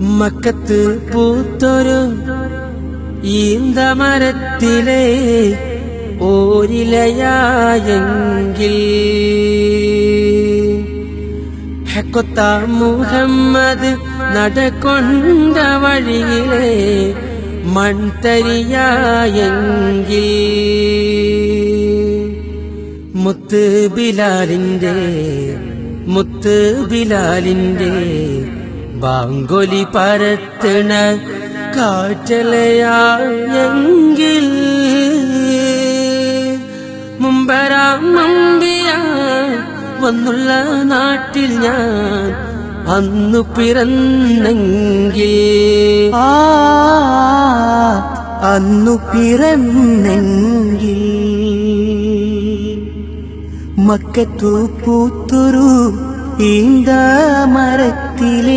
മക്കത്ത് പൂത്തൊരു ഈന്തമരത്തിലെ ഓരിലയായെങ്കിൽ. ഹക്കൊത്ത മുഹമ്മദ് നടക്കൊണ്ട വഴിയിലെ മൺതരിയായെങ്കിൽ. മുത്ത് ബിലാലിന്റെ മുത്ത് ബിലാലിന്റെ ബാങ്കൊലി പരത്തണ കാറ്റലയാണെങ്കിൽ മുമ്പരാം നമ്പിയ വന്നുള്ള നാട്ടിൽ ഞാൻ അന്നു പിറന്നെങ്കിൽ. അന്നു പിറന്നെങ്കിൽ. മക്കത്തു പൂത്തുരു ഈന്ത മരത്തിലെ